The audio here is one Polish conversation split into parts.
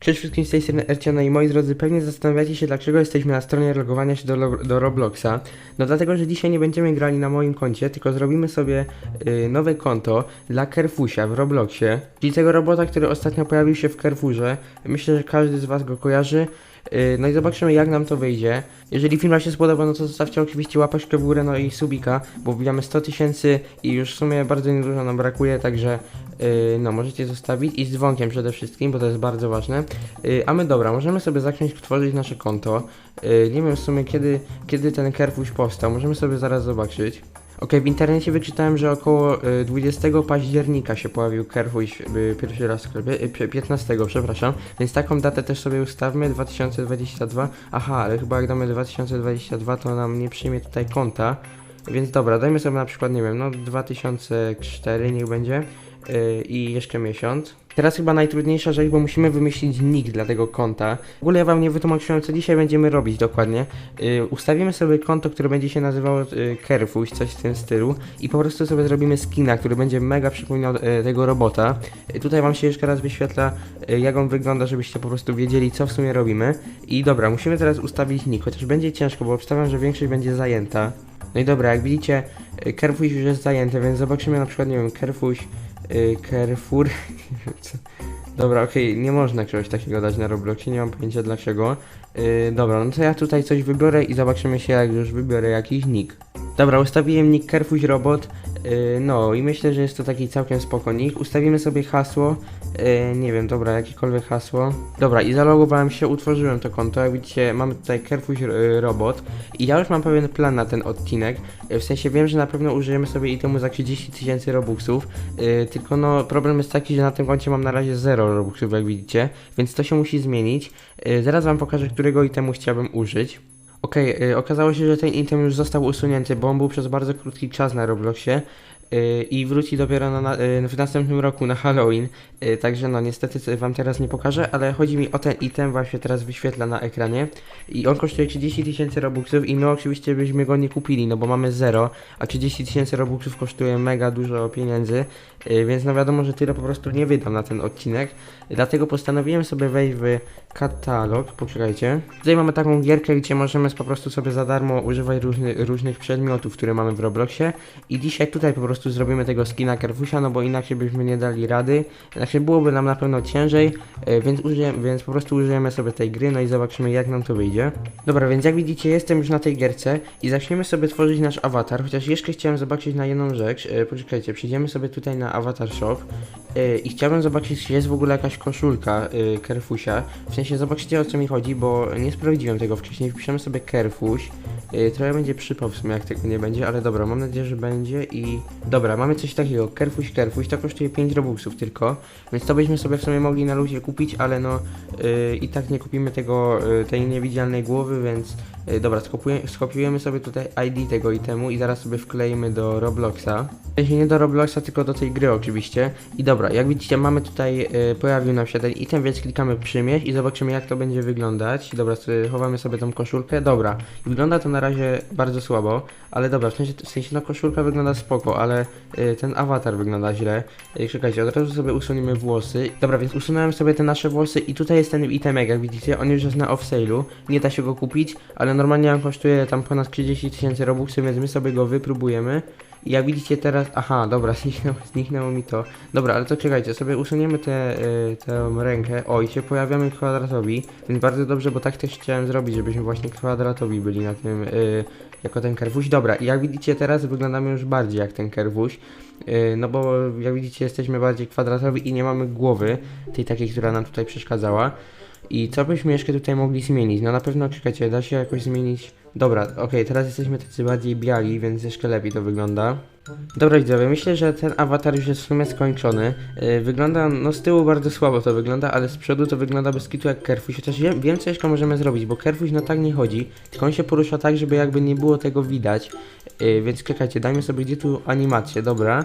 Cześć wszystkim z tej strony Erciana i moi drodzy, pewnie zastanawiacie się dlaczego jesteśmy na stronie logowania się do, do Robloxa. No dlatego, że dzisiaj nie będziemy grali na moim koncie, tylko zrobimy sobie y, nowe konto dla Kerfusia w Robloxie. Czyli tego robota, który ostatnio pojawił się w Kerfurze. Myślę, że każdy z was go kojarzy. Y, No i zobaczymy jak nam to wyjdzie. Jeżeli film się spodoba, no to zostawcie oczywiście łapeczkę w górę, no i subika, bo wbijamy 100 tysięcy i już w sumie bardzo niedużo nam brakuje, także y, no możecie zostawić i z dzwonkiem przede wszystkim, bo to jest bardzo ważne. Y, A my dobra, możemy sobie zacząć tworzyć nasze konto. Nie wiem w sumie kiedy, kiedy ten kerfuś powstał, możemy sobie zaraz zobaczyć. Okej, w internecie wyczytałem, że około y, 20 października się pojawił Kerfuś y, pierwszy raz w sklepie, y, pie- 15, przepraszam, więc taką datę też sobie ustawmy, 2022. Aha, ale chyba jak damy 2022, to nam nie przyjmie tutaj konta, więc dobra, dajmy sobie na przykład, nie wiem, no 2004 niech będzie y, i jeszcze miesiąc. Teraz chyba najtrudniejsza rzecz, bo musimy wymyślić nick dla tego konta. W ogóle ja wam nie wytłumaczyłem, co dzisiaj będziemy robić dokładnie. Y, ustawimy sobie konto, które będzie się nazywało y, Kerfuś, coś w tym stylu i po prostu sobie zrobimy skina, który będzie mega przypominał y, tego robota. Y, tutaj wam się jeszcze raz wyświetla, y, jak on wygląda, żebyście po prostu wiedzieli, co w sumie robimy. I dobra, musimy teraz ustawić nick, chociaż będzie ciężko, bo obstawiam, że większość będzie zajęta. No i dobra, jak widzicie, y, Kerfuś już jest zajęty, więc zobaczymy na przykład, nie wiem, Kerfuś, y, Carrefour. Dobra, okej, nie można czegoś takiego dać na Robloxie, nie mam pojęcia dlaczego. Yy, dobra, no to ja tutaj coś wybiorę i zobaczymy się jak już wybiorę jakiś nick. Dobra, ustawiłem nick Kerfuś Robot, yy, no i myślę, że jest to taki całkiem spoko nick. Ustawimy sobie hasło, yy, nie wiem, dobra, jakiekolwiek hasło. Dobra, i zalogowałem się, utworzyłem to konto, jak widzicie mamy tutaj Kerfuś yy, Robot i ja już mam pewien plan na ten odcinek. W sensie wiem, że na pewno użyjemy sobie itemu za 30 tysięcy robuxów, tylko no problem jest taki, że na tym koncie mam na razie 0 robuxów, jak widzicie, więc to się musi zmienić. Zaraz wam pokażę, którego itemu chciałbym użyć. Okej, y, okazało się, że ten item już został usunięty, bo on był przez bardzo krótki czas na Robloxie i wróci dopiero na, na, y, w następnym roku na Halloween. Y, także no niestety wam teraz nie pokażę, ale chodzi mi o ten item, wam się teraz wyświetla na ekranie. I on kosztuje 30 tysięcy robuxów i my oczywiście byśmy go nie kupili, no bo mamy 0, a 30 tysięcy robuxów kosztuje mega dużo pieniędzy, y, więc no wiadomo, że tyle po prostu nie wydam na ten odcinek, dlatego postanowiłem sobie wejść w katalog, poczekajcie. Tutaj mamy taką gierkę, gdzie możemy po prostu sobie za darmo używać różny, różnych przedmiotów, które mamy w Robloxie. I dzisiaj tutaj po prostu zrobimy tego skina Kerfusia, no bo inaczej byśmy nie dali rady, znaczy byłoby nam na pewno ciężej, e, więc, użyjemy, więc po prostu użyjemy sobie tej gry, no i zobaczymy jak nam to wyjdzie. Dobra, więc jak widzicie jestem już na tej gierce i zaczniemy sobie tworzyć nasz awatar, chociaż jeszcze chciałem zobaczyć na jedną rzecz, e, poczekajcie, przejdziemy sobie tutaj na Avatar Shop e, i chciałbym zobaczyć, czy jest w ogóle jakaś koszulka Kerfusia, w sensie zobaczcie o co mi chodzi, bo nie sprawdziłem tego wcześniej, wpiszemy sobie Kerfuś, trochę będzie przypał w sumie jak tego nie będzie, ale dobra, mam nadzieję, że będzie i... Dobra, mamy coś takiego, Kerfuś, Kerfuś, to kosztuje 5 robuxów tylko, więc to byśmy sobie w sumie mogli na luzie kupić, ale no y, i tak nie kupimy tego, y, tej niewidzialnej głowy, więc dobra, skopuje, skopiujemy sobie tutaj ID tego itemu i zaraz sobie wkleimy do Robloxa. Sensie nie do Robloxa, tylko do tej gry oczywiście. I dobra, jak widzicie mamy tutaj, y, pojawił nam się ten item, więc klikamy przymierz i zobaczymy jak to będzie wyglądać. Dobra, sobie, chowamy sobie tą koszulkę, dobra. Wygląda to na razie bardzo słabo, ale dobra, w sensie, w sensie no koszulka wygląda spoko, ale y, ten awatar wygląda źle. Y, czekajcie, od razu sobie usuniemy włosy. Dobra, więc usunąłem sobie te nasze włosy i tutaj jest ten itemek, jak widzicie, on już jest na off-sale'u. Nie da się go kupić, ale normalnie on kosztuje tam ponad 30 tysięcy robuxów, więc my sobie go wypróbujemy. I jak widzicie teraz, aha, dobra, zniknęło, zniknęło mi to. Dobra, ale to czekajcie, sobie usuniemy tę y, tę rękę. O, i się pojawiamy kwadratowi, więc bardzo dobrze, bo tak też chciałem zrobić, żebyśmy właśnie kwadratowi byli na tym, y, jako ten kerwuś. Dobra, i jak widzicie teraz wyglądamy już bardziej jak ten kerwuś. Yy, no bo jak widzicie jesteśmy bardziej kwadratowi i nie mamy głowy, tej takiej, która nam tutaj przeszkadzała. I co byśmy jeszcze tutaj mogli zmienić? No na pewno, czekajcie, da się jakoś zmienić... Dobra, okej, teraz jesteśmy tacy bardziej biali, więc jeszcze lepiej to wygląda. Dobra widzowie, myślę, że ten awatar już jest w sumie skończony. Yy, wygląda, no z tyłu bardzo słabo to wygląda, ale z przodu to wygląda bez kitu jak Kerfuś. Chociaż wiem, wiem co jeszcze możemy zrobić, bo Kerfuś no tak nie chodzi, tylko on się porusza tak, żeby jakby nie było tego widać. Yy, więc czekajcie, dajmy sobie gdzie tu animację, dobra.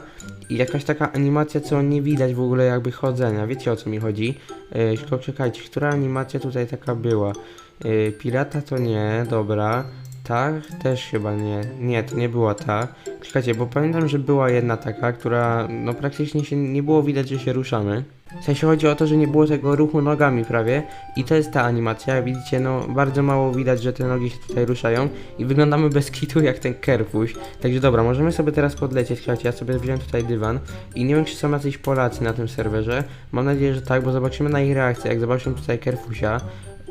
I jakaś taka animacja, co nie widać w ogóle jakby chodzenia, wiecie o co mi chodzi. Yy, tylko czekajcie, która animacja tutaj taka była? Yy, pirata to nie, dobra. ta też chyba nie. Nie, to nie była ta. Czekajcie, bo pamiętam, że była jedna taka, która no praktycznie się nie było widać, że się ruszamy. W sensie chodzi o to, że nie było tego ruchu nogami prawie i to jest ta animacja, jak widzicie, no bardzo mało widać, że te nogi się tutaj ruszają i wyglądamy bez kitu jak ten kerfuś. Także dobra, możemy sobie teraz podlecieć, słuchajcie, ja sobie wziąłem tutaj dywan i nie wiem, czy są jacyś Polacy na tym serwerze. Mam nadzieję, że tak, bo zobaczymy na ich reakcję, jak zobaczymy tutaj kerfusia.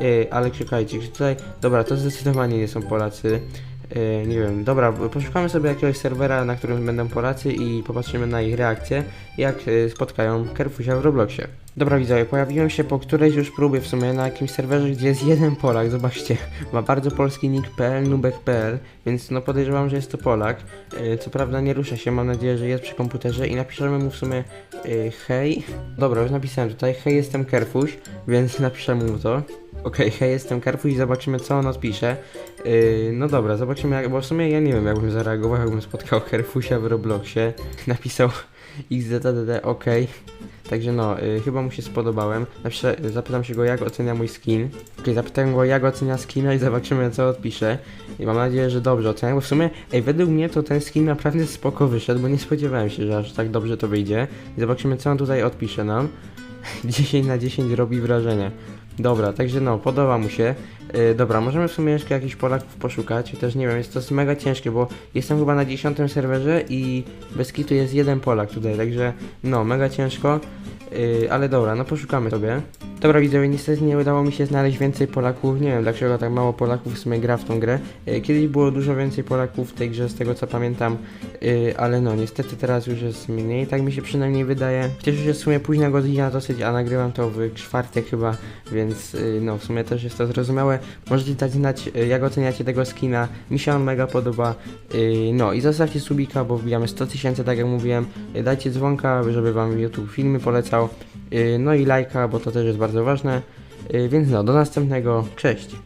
Yy, ale czekajcie, tutaj... Dobra, to zdecydowanie nie są Polacy. Yy, nie wiem, dobra, poszukamy sobie jakiegoś serwera, na którym będą Polacy i popatrzymy na ich reakcję, jak yy, spotkają Kerfusia w Robloxie. Dobra widzowie, pojawiłem się po którejś już próbie w sumie na jakimś serwerze, gdzie jest jeden Polak, zobaczcie, ma bardzo polski nick PL, nubek.pl, więc no podejrzewam, że jest to Polak. Co prawda nie rusza się, mam nadzieję, że jest przy komputerze i napiszemy mu w sumie yy, hej. Dobra, już napisałem tutaj, hej jestem Kerfuś, więc napiszemy mu to. Okej, hej, jestem Karfuś i zobaczymy co on odpisze. Yy, no dobra, zobaczymy jak, bo w sumie ja nie wiem jakbym zareagował, jakbym spotkał Karfusia w Robloxie. Napisał xzdd ok. Także no, yy, chyba mu się spodobałem. Napiszę, zapytam się go jak ocenia mój skin. Okej, zapytam go jak ocenia skina i zobaczymy co odpisze. I mam nadzieję, że dobrze ocenia, bo w sumie, ej, według mnie to ten skin naprawdę spoko wyszedł, bo nie spodziewałem się, że aż tak dobrze to wyjdzie. I zobaczymy co on tutaj odpisze nam. 10 na 10 robi wrażenie. Dobra, także no, podoba mu się. Yy, dobra, możemy w sumie jeszcze jakichś Polaków poszukać. Też nie wiem, jest to mega ciężkie, bo jestem chyba na 10 serwerze i bez kitu jest jeden Polak tutaj, także no, mega ciężko. Yy, ale dobra, no poszukamy sobie. Dobra widzowie, niestety nie udało mi się znaleźć więcej Polaków. Nie wiem dlaczego tak mało Polaków w sumie gra w tą grę. Yy, kiedyś było dużo więcej Polaków w tej grze, z tego co pamiętam. Yy, ale no, niestety teraz już jest mniej, tak mi się przynajmniej wydaje. Chociaż już jest w sumie późna godzina dosyć, a nagrywam to w czwartek chyba, więc yy, no, w sumie też jest to zrozumiałe. Możecie dać znać, jak oceniacie tego skina. Mi się on mega podoba. No i zostawcie subika, bo wbijamy 100 tysięcy, tak jak mówiłem. Dajcie dzwonka, żeby wam YouTube filmy polecał. Yy, no i lajka, bo to też jest bardzo ważne. Yy, więc no, do następnego. Cześć!